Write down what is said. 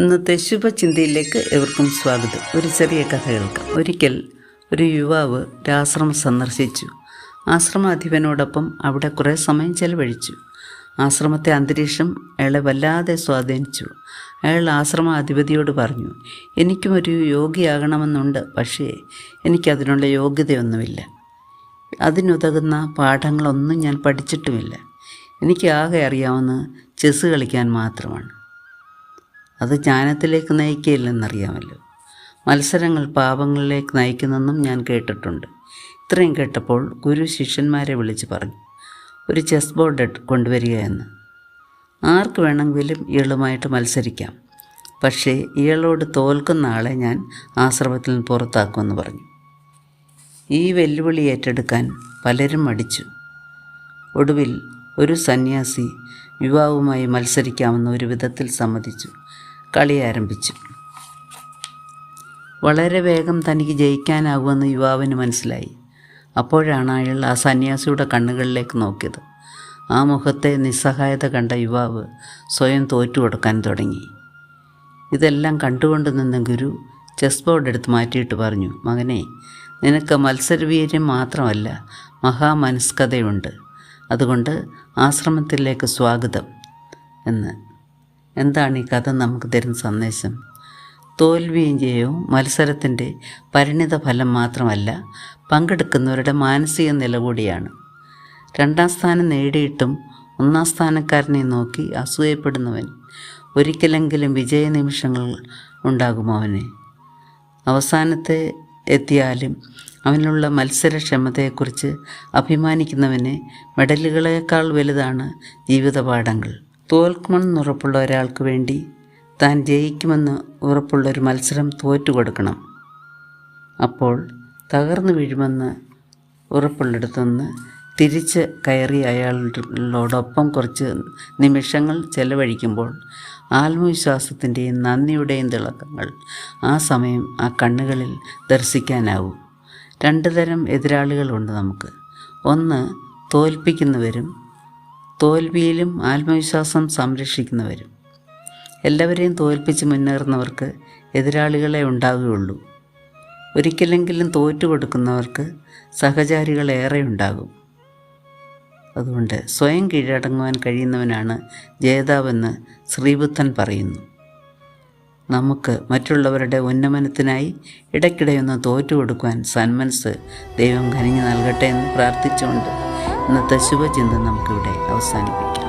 ഇന്നത്തെ ശുഭചിന്തയിലേക്ക് എവർക്കും സ്വാഗതം. ഒരു ചെറിയ കഥ കേൾക്കാം. ഒരിക്കൽ ഒരു യുവാവ് ഒരാശ്രമം സന്ദർശിച്ചു. ആശ്രമാധിപനോടൊപ്പം അവിടെ കുറേ സമയം ചെലവഴിച്ചു. ആശ്രമത്തെ അന്തരീക്ഷം അയാളെ വല്ലാതെ സ്വാധീനിച്ചു. അയാൾ ആശ്രമാധിപതിയോട് പറഞ്ഞു എനിക്കും ഒരു യോഗിയാകണമെന്നുണ്ട് പക്ഷേ എനിക്കതിനുള്ള യോഗ്യതയൊന്നുമില്ല. അതിനുതകുന്ന പാഠങ്ങളൊന്നും ഞാൻ പഠിച്ചിട്ടുമില്ല. എനിക്ക് ആകെ അറിയാവുന്ന ചെസ്സ് കളിക്കാൻ മാത്രമാണ്. അത് ജ്ഞാനത്തിലേക്ക് നയിക്കുകയില്ലെന്നറിയാമല്ലോ. മത്സരങ്ങൾ പാപങ്ങളിലേക്ക് നയിക്കുന്നെന്നും ഞാൻ കേട്ടിട്ടുണ്ട്. ഇത്രയും കേട്ടപ്പോൾ ഗുരു ശിഷ്യന്മാരെ വിളിച്ച് പറഞ്ഞു ഒരു ചെസ് ബോർഡ് കൊണ്ടുവരിക എന്ന്. ആർക്ക് വേണമെങ്കിലും ഇയാളുമായിട്ട് മത്സരിക്കാം. പക്ഷേ ഇയാളോട് തോൽക്കുന്ന ആളെ ഞാൻ ആശ്രമത്തിൽ നിന്ന് പുറത്താക്കുമെന്ന് പറഞ്ഞു. ഈ വെല്ലുവിളി ഏറ്റെടുക്കാൻ പലരും മടിച്ചു. ഒടുവിൽ ഒരു സന്യാസി യുവാവുമായി മത്സരിക്കാമെന്ന് ഒരു വിധത്തിൽ സമ്മതിച്ചു. കളി ആരംഭിച്ചു. വളരെ വേഗം തനിക്ക് ജയിക്കാനാകുമെന്ന് യുവാവിന് മനസ്സിലായി. അപ്പോഴാണ് അയാൾ ആ സന്യാസിയുടെ കണ്ണുകളിലേക്ക് നോക്കിയത്. ആ മുഖത്തെ നിസ്സഹായത കണ്ട യുവാവ് സ്വയം തോറ്റു കൊടുക്കാൻ തുടങ്ങി. ഇതെല്ലാം കണ്ടുകൊണ്ട് നിന്ന ഗുരു ചെസ് ബോർഡ് എടുത്ത് മാറ്റിയിട്ട് പറഞ്ഞു മകനെ നിനക്ക് മത്സരവീര്യം മാത്രമല്ല മഹാമനസ്കതയുണ്ട്. അതുകൊണ്ട് ആശ്രമത്തിലേക്ക് സ്വാഗതം എന്ന്. എന്താണ് ഈ കഥ നമുക്ക് തരുന്ന സന്ദേശം? തോൽവിയും ജയവും മത്സരത്തിന്റെ പരിണിത ഫലം മാത്രമല്ല പങ്കെടുക്കുന്നവരുടെ മാനസിക നില കൂടിയാണ്. രണ്ടാം സ്ഥാനം നേടിയിട്ടും ഒന്നാം സ്ഥാനക്കാരനെ നോക്കി അസൂയപ്പെടുന്നവൻ ഒരിക്കലെങ്കിലും വിജയ നിമിഷങ്ങൾ ഉണ്ടാകും അവന്? അവസാനത്തെ എത്തിയാലും അവനുള്ള മത്സരക്ഷമതയെക്കുറിച്ച് അഭിമാനിക്കുന്നവന് മെഡലുകളേക്കാൾ വലുതാണ് ജീവിതപാഠങ്ങൾ. തോൽക്കുമെന്നുറപ്പുള്ള ഒരാൾക്ക് വേണ്ടി താൻ ജയിക്കുമെന്ന് ഉറപ്പുള്ള ഒരു മത്സരം തോറ്റുകൊടുക്കണം. അപ്പോൾ തകർന്നു വീഴുമെന്ന് ഉറപ്പുള്ളിടത്തുനിന്ന് തിരിച്ച് കയറി അയാളോടൊപ്പം കുറച്ച് നിമിഷങ്ങൾ ചെലവഴിക്കുമ്പോൾ ആത്മവിശ്വാസത്തിന്റെയും നന്ദിയുടെയും തിളക്കങ്ങൾ ആ സമയം ആ കണ്ണുകളിൽ ദർശിക്കാനാവും. രണ്ട് തരം എതിരാളികളുണ്ട് നമുക്ക്. ഒന്ന് തോൽപ്പിക്കുന്നവരും തോൽവിയിലും ആത്മവിശ്വാസം സംരക്ഷിക്കുന്നവരും. എല്ലാവരെയും തോൽപ്പിച്ച് മുന്നേറുന്നവർക്ക് എതിരാളികളെ ഉണ്ടാവുകയുള്ളൂ ഒരിക്കലെങ്കിലും തോറ്റു കൊടുക്കുന്നവർക്ക് സഹചാരികളേറെ ഉണ്ടാകും. അതുകൊണ്ട് സ്വയം കീഴടങ്ങുവാൻ കഴിയുന്നവനാണ് ജേതാവെന്ന് ശ്രീബുദ്ധൻ പറയുന്നു. നമുക്ക് മറ്റുള്ളവരുടെ ഉന്നമനത്തിനായി ഇടയ്ക്കിടെയൊന്ന് തോറ്റു കൊടുക്കുവാൻ സന്മനസ് ദൈവം കനിഞ്ഞു നൽകട്ടെ എന്ന് പ്രാർത്ഥിച്ചുകൊണ്ട് ഇന്നത്തെ ശുഭചിന്ത നമുക്കിവിടെ അവസാനിപ്പിക്കാം.